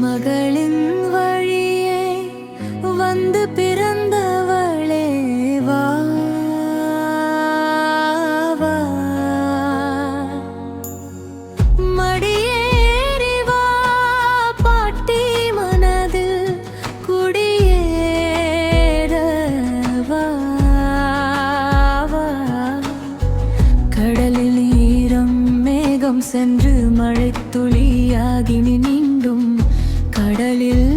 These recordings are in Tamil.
மகளின் வழியே வந்து பிறந்தவளே வா மடியேறி வா பாட்டி மனதில் குடியேறவா கடலில் ஈரம் மேகம் சென்று மழை துளியாகி நின் halil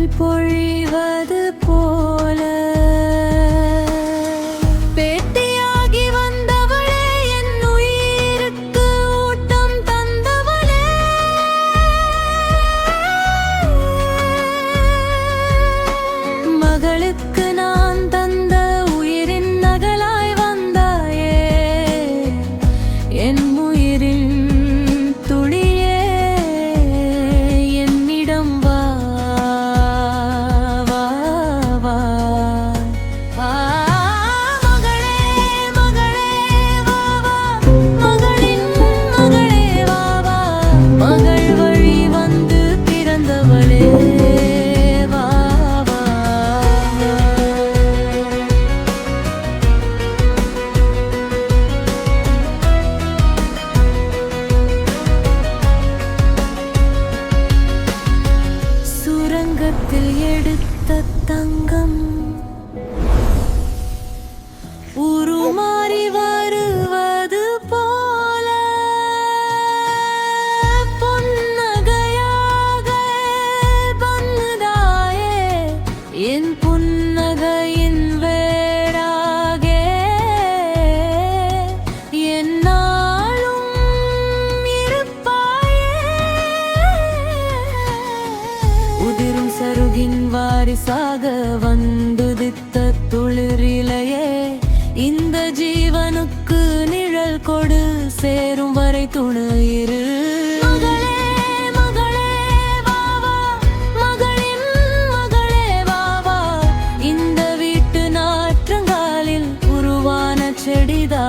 களத்தில் எடுத்த தங்கம். ஊர் உலகின் வாரிசாக வந்துதித்த துளிரிலையே இந்த ஜீவனுக்கு நிழல் கொடு சேரும் வரை துணு இரு. செடிதான்.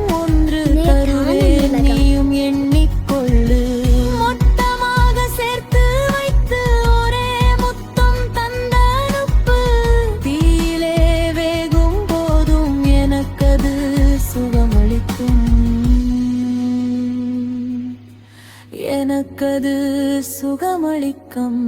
எனக்கது சுகமளிக்கும்.